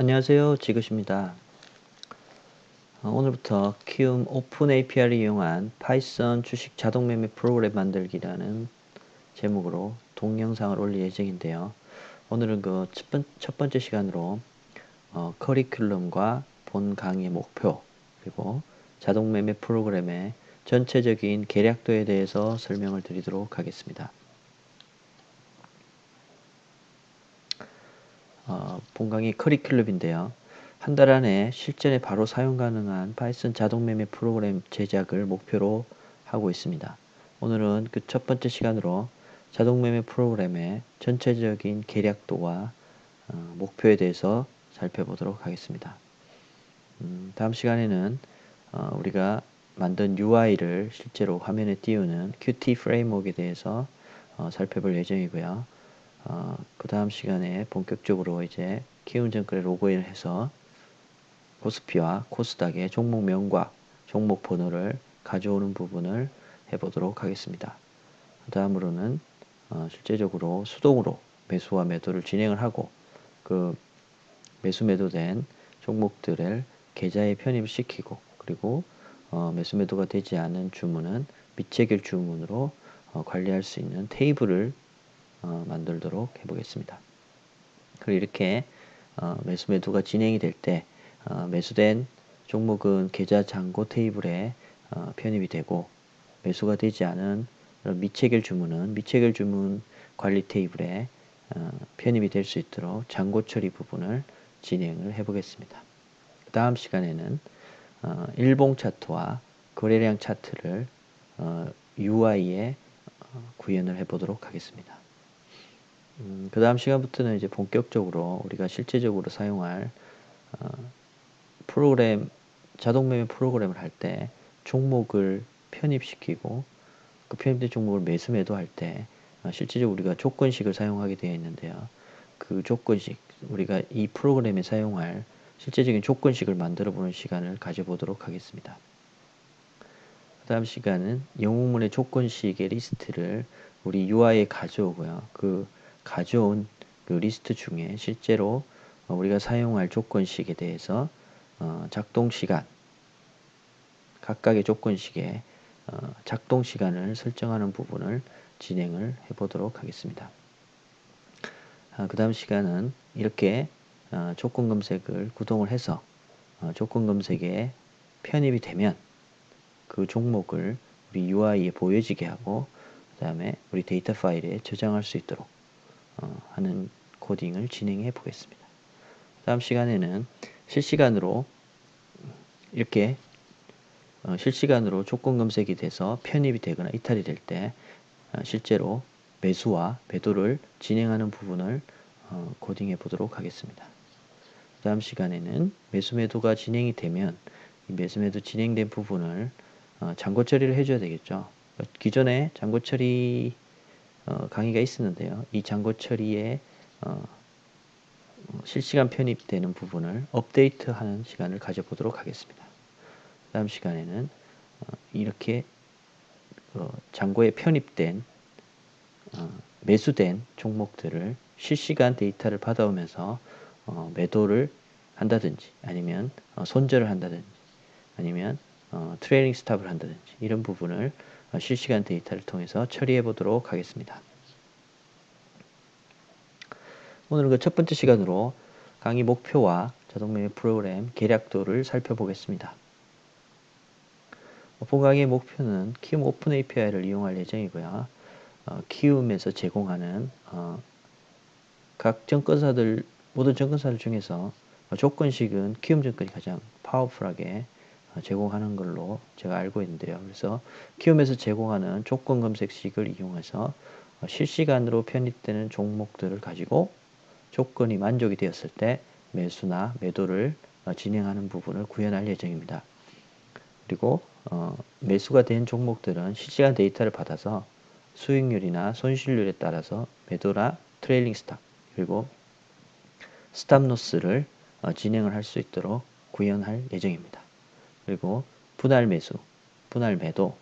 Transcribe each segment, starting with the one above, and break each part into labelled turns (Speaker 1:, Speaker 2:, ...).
Speaker 1: 안녕하세요. 지그시입니다. 어, 오늘부터 키움 오픈 API를 이용한 파이썬 주식 자동 매매 프로그램 만들기라는 제목으로 동영상을 올릴 예정인데요. 오늘은 그 첫 번째 시간으로 어, 커리큘럼과 본 강의 목표 그리고 자동 매매 프로그램의 전체적인 계략도에 대해서 설명을 드리도록 하겠습니다. 본강의 커리큘럼인데요. 한 달 안에 실전에 바로 사용 가능한 파이썬 자동 매매 프로그램 제작을 목표로 하고 있습니다. 오늘은 그 첫 번째 시간으로 자동 매매 프로그램의 전체적인 계략도와 어, 목표에 대해서 살펴보도록 하겠습니다. 음, 다음 시간에는 어, 우리가 만든 UI를 실제로 화면에 띄우는 Qt 프레임워크에 대해서 어, 살펴볼 예정이고요. 어, 그 다음 시간에 본격적으로 이제 키움증권에 로그인을 해서 코스피와 코스닥의 종목명과 종목 번호를 가져오는 부분을 해보도록 하겠습니다. 그 다음으로는 어, 실제적으로 수동으로 매수와 매도를 진행을 하고 그 매수 매도된 종목들을 계좌에 편입시키고 그리고 어, 매수 매도가 되지 않은 주문은 미체결 주문으로 어, 관리할 수 있는 테이블을 어, 만들도록 해보겠습니다. 그리고 이렇게 어, 매수 매도가 진행이 될때 어, 매수된 종목은 계좌 잔고 테이블에 어, 편입이 되고 매수가 되지 않은 미체결 주문은 미체결 주문 관리 테이블에 어, 편입이 될 수 있도록 잔고 처리 부분을 진행을 해 보겠습니다. 다음 시간에는 어, 일봉 차트와 거래량 차트를 어, UI에 어, 구현을 해 보도록 하겠습니다. 음, 그 다음 시간부터는 이제 본격적으로 우리가 실제적으로 사용할 어, 프로그램 자동 매매 프로그램을 할 때 종목을 편입시키고 그 편입된 종목을 매수 매도할 때 어, 실제적으로 우리가 조건식을 사용하게 되어 있는데요. 그 조건식 우리가 이 프로그램에 사용할 실제적인 조건식을 만들어 보는 시간을 가져보도록 하겠습니다. 그 다음 시간은 영웅문의 조건식의 리스트를 우리 UI에 가져오고요. 그 가져온 그 리스트 중에 실제로 어, 우리가 사용할 조건식에 대해서 어, 작동 시간 각각의 조건식의 어, 작동 시간을 설정하는 부분을 진행을 해 보도록 하겠습니다. 그 다음 시간은 이렇게 조건 검색을 구동을 해서 조건 검색에 편입이 되면 그 종목을 우리 UI에 보여지게 하고 그 다음에 우리 데이터 파일에 저장할 수 있도록 어, 하는 코딩을 진행해 보겠습니다. 다음 시간에는 실시간으로 이렇게 어, 실시간으로 조건 검색이 돼서 편입이 되거나 이탈이 될때 어, 실제로 매수와 매도를 진행하는 부분을 코딩해 보도록 하겠습니다. 다음 시간에는 매수 매도가 진행이 되면 이 매수 매도 진행된 부분을 잔고 처리를 해줘야 되겠죠. 기존에 잔고 처리 어, 강의가 있었는데요. 이 잔고 처리에 어, 실시간 편입되는 부분을 업데이트하는 시간을 가져보도록 하겠습니다. 다음 시간에는 어, 이렇게 어, 잔고에 편입된 어, 매수된 종목들을 실시간 데이터를 받아오면서 어, 매도를 한다든지 아니면 어, 손절을 한다든지 아니면 어, 트레이닝 스탑을 한다든지 이런 부분을 어, 실시간 데이터를 통해서 처리해 보도록 하겠습니다. 오늘은 그 첫 번째 시간으로 강의 목표와 자동매매 프로그램 계략도를 살펴보겠습니다. 본 강의의 목표는 키움 오픈 API를 이용할 예정이고요. 어, 키움에서 제공하는 어, 각 증권사들 모든 증권사들 중에서 조건식은 키움 증권이 가장 파워풀하게 제공하는 걸로 제가 알고 있는데요. 그래서 키움에서 제공하는 조건 검색식을 이용해서 실시간으로 편입되는 종목들을 가지고 조건이 만족이 되었을 때 매수나 매도를 진행하는 부분을 구현할 예정입니다. 그리고 어, 매수가 된 종목들은 실시간 데이터를 받아서 수익률이나 손실률에 따라서 매도나 트레일링 스탑 그리고 스탑 로스를 어, 진행을 할 수 있도록 구현할 예정입니다. 그리고 분할 매수, 분할 매도,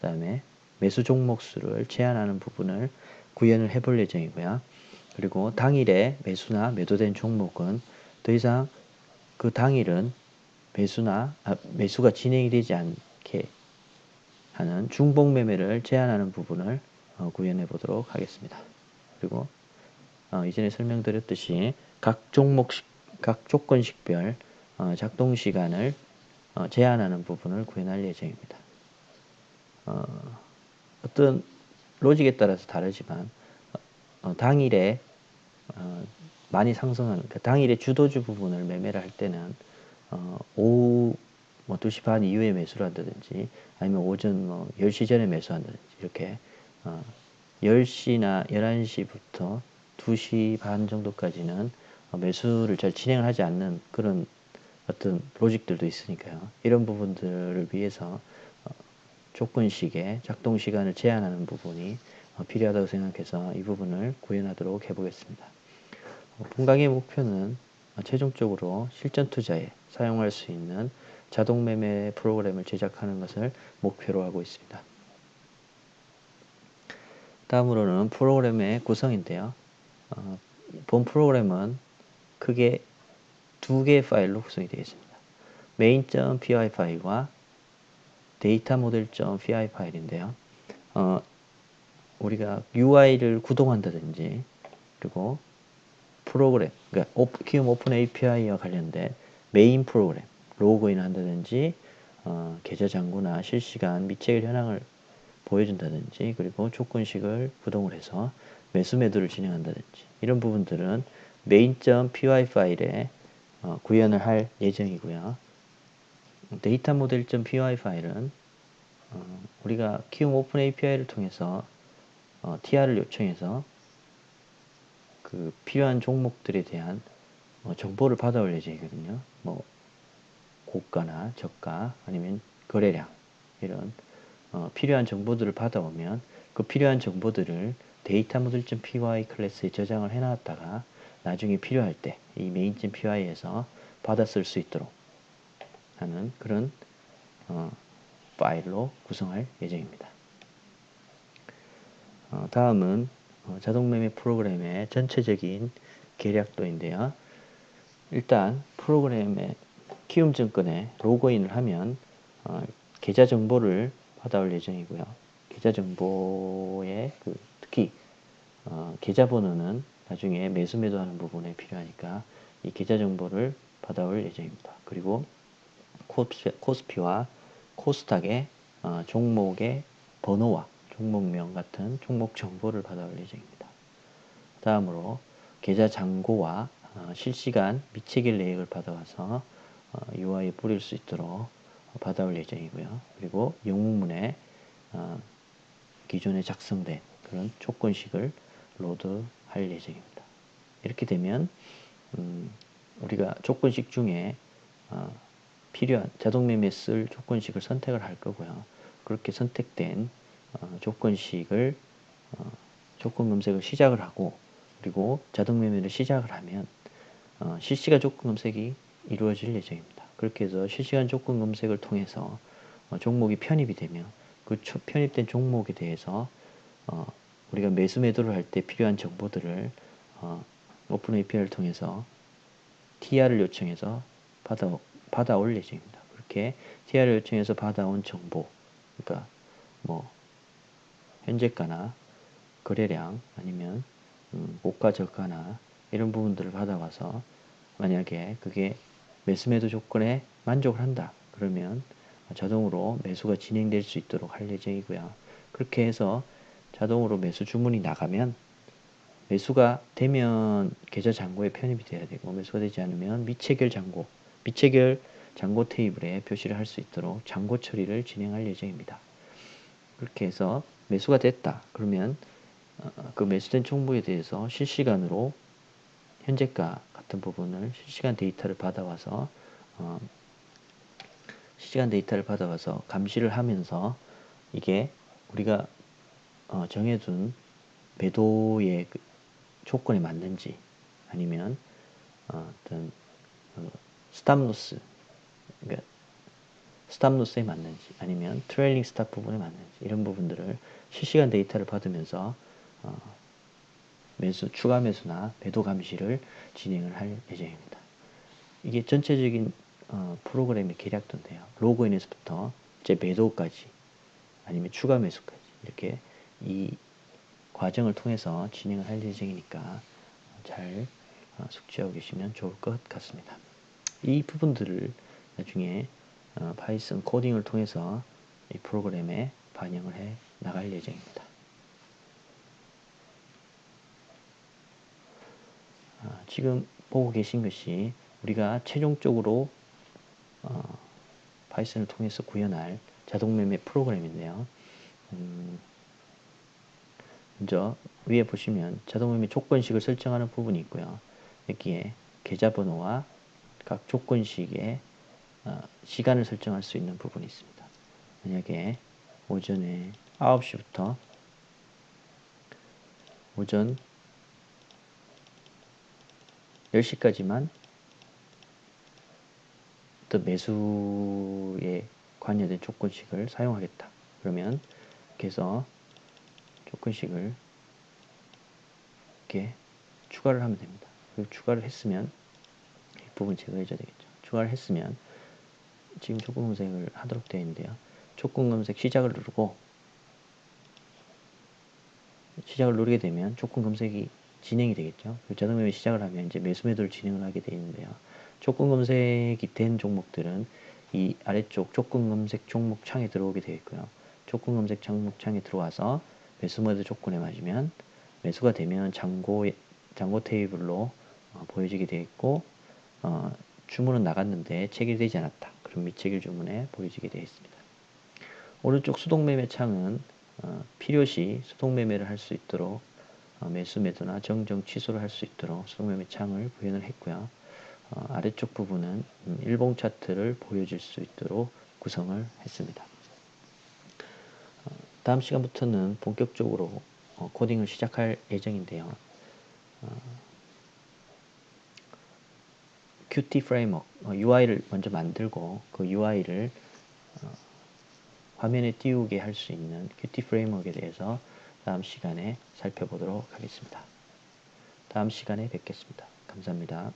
Speaker 1: 그 다음에 매수 종목 수를 제한하는 부분을 구현을 해볼 예정이고요. 그리고 당일에 매수나 매도된 종목은 더 이상 그 당일은 매수나 아, 매수가 진행이 되지 않게 하는 중복 매매를 제한하는 부분을 어, 구현해 보도록 하겠습니다. 그리고 어, 이전에 설명드렸듯이 각 종목식, 각 조건식별 어, 작동 시간을 어, 제한하는 부분을 구현할 예정입니다. 어, 어떤 로직에 따라서 다르지만 어, 당일에 어, 많이 상승하는 그 당일에 주도주 부분을 매매를 할 때는 어, 오후 뭐 2시 반 이후에 매수를 한다든지 아니면 오전 뭐 10시 전에 매수한다든지 이렇게 어, 10시나 11시부터 2시 반 정도까지는 어, 매수를 잘 진행을 하지 않는 그런 어떤 로직들도 있으니까요. 이런 부분들을 위해서 어, 조건식의 작동 시간을 제한하는 부분이 어, 필요하다고 생각해서 이 부분을 구현하도록 해보겠습니다. 분강의 목표는 최종적으로 실전 투자에 사용할 수 있는 자동 매매 프로그램을 제작하는 것을 목표로 하고 있습니다. 다음으로는 프로그램의 구성인데요. 어, 본 프로그램은 크게 두 개의 파일로 구성이 되어 있습니다. main.py 파일과 데이터 모델.py 파일인데요. 어, 우리가 UI를 구동한다든지 그리고 프로그램, 그러니까 키움 오픈 API와 관련된 메인 프로그램, 로그인 한다든지 어, 계좌 잔고나 실시간 미체결 현황을 보여준다든지 그리고 조건식을 구동을 해서 매수 매도를 진행한다든지 이런 부분들은 main.py 파일에 어, 구현을 할 예정이고요. 데이터 모델.py 파일은 어, 우리가 키움 오픈 API를 통해서 어, TR을 요청해서 그 필요한 종목들에 대한 어, 정보를 받아올 예정이거든요. 뭐 고가나 저가 아니면 거래량 이런 어, 필요한 정보들을 받아오면 그 필요한 정보들을 데이터 모듈.py 클래스에 저장을 해놨다가 나중에 필요할 때이 main.py에서 받아 쓸 수 있도록 하는 그런 어, 파일로 구성할 예정입니다. 어, 다음은 어, 자동매매 프로그램의 전체적인 계략도인데요. 일단 프로그램의 키움증권에 로그인을 하면 어, 계좌 정보를 받아올 예정이고요. 계좌 정보에 그 특히 어, 계좌 번호는 나중에 매수 매도하는 부분에 필요하니까 이 계좌 정보를 받아올 예정입니다. 그리고 코스피, 와 코스닥의 어, 종목의 번호와 종목명 같은 종목 정보를 받아올 예정입니다. 다음으로 계좌 잔고와 어, 실시간 미체결 내역을 받아와서 어, UI에 뿌릴 수 있도록 받아올 예정이고요. 그리고 영문문에 어, 기존에 작성된 그런 조건식을 로드 할 예정입니다. 이렇게 되면 음, 우리가 조건식 중에 어, 필요한 자동매매 쓸 조건식을 선택을 할 거고요. 그렇게 선택된 어, 조건식을 어, 조건 검색을 시작을 하고 그리고 자동매매를 시작을 하면 어, 실시간 조건 검색이 이루어질 예정입니다. 그렇게 해서 실시간 조건 검색을 통해서 어, 종목이 편입이 되면 그 편입된 종목에 대해서 어, 우리가 매수 매도를 할 때 필요한 정보들을 어, 오픈 API를 통해서 TR을 요청해서 받아, 받아올 예정입니다. 그렇게 TR을 요청해서 받아온 정보, 그러니까 뭐 현재가나 거래량 아니면 음, 고가 저가나 이런 부분들을 받아와서 만약에 그게 매수 매도 조건에 만족을 한다 그러면 자동으로 매수가 진행될 수 있도록 할 예정이고요. 그렇게 해서 자동으로 매수 주문이 나가면 매수가 되면 계좌 잔고에 편입이 돼야 되고 매수가 되지 않으면 미체결 잔고, 미체결 잔고 테이블에 표시를 할 수 있도록 잔고 처리를 진행할 예정입니다. 그렇게 해서 매수가 됐다. 그러면 어, 그 매수된 종목에 대해서 실시간으로 현재가 같은 부분을 실시간 데이터를 받아와서 어, 실시간 데이터를 받아와서 감시를 하면서 이게 우리가 어, 정해둔 매도의 그 조건에 맞는지 아니면 어, 떤 어, 스탑로스 그러니까 스탑로스에 맞는지 아니면 트레일링 스탑 부분에 맞는지 이런 부분들을 실시간 데이터를 받으면서 어, 매수 추가 매수나 매도 감시를 진행을 할 예정입니다. 이게 전체적인 어, 프로그램의 계략도인데요. 로그인에서부터 이제 매도까지 아니면 추가 매수까지 이렇게 이 과정을 통해서 진행을 할 예정이니까 잘 어, 숙지하고 계시면 좋을 것 같습니다. 이 부분들을 나중에 어, 파이썬 코딩을 통해서 이 프로그램에 반영을 해 나갈 예정입니다. 아, 지금 보고 계신 것이 우리가 최종적으로 어, 파이썬을 통해서 구현할 자동매매 프로그램인데요. 음, 먼저 위에 보시면 자동매매 조건식을 설정하는 부분이 있고요. 여기에 계좌번호와 각 조건식의 어, 시간을 설정할 수 있는 부분이 있습니다. 만약에 오전에 9시부터 오전 10시까지만 또 매수에 관여된 조건식을 사용하겠다. 그러면 그래서 조건식을 이렇게 추가를 하면 됩니다. 그 추가를 했으면 이 부분 제거해줘야 되겠죠. 추가를 했으면 지금 조건 검색을 하도록 되어 있는데요. 조건 검색 시작을 누르고 시작을 누르게 되면 조건 검색이 진행이 되겠죠. 그 자동 매매 시작을 하면 이제 매수 매도를 진행을 하게 되어 있는데요. 조건 검색이 된 종목들은 이 아래쪽 조건 검색 종목 창에 들어오게 되어 있고요. 조건 검색 종목 창에 들어와서 매수 매도 조건에 맞으면 매수가 되면 잔고 잔고 테이블로 어, 보여지게 되어 있고 어, 주문은 나갔는데 체결되지 않았다. 그럼 미체결 주문에 보여지게 되어 있습니다. 오른쪽 수동 매매 창은 어, 필요시 수동 매매를 할 수 있도록 어, 매수 매도나 정정 취소를 할 수 있도록 수동 매매 창을 구현을 했고요. 어, 아래쪽 부분은 음, 일봉 차트를 보여줄 수 있도록 구성을 했습니다. 어, 다음 시간부터는 본격적으로 어, 코딩을 시작할 예정인데요. 어, Qt 프레임워크 UI를 먼저 만들고 그 UI를 화면에 띄우게 할 수 있는 Qt 프레임워크에 대해서 다음 시간에 살펴보도록 하겠습니다. 다음 시간에 뵙겠습니다. 감사합니다.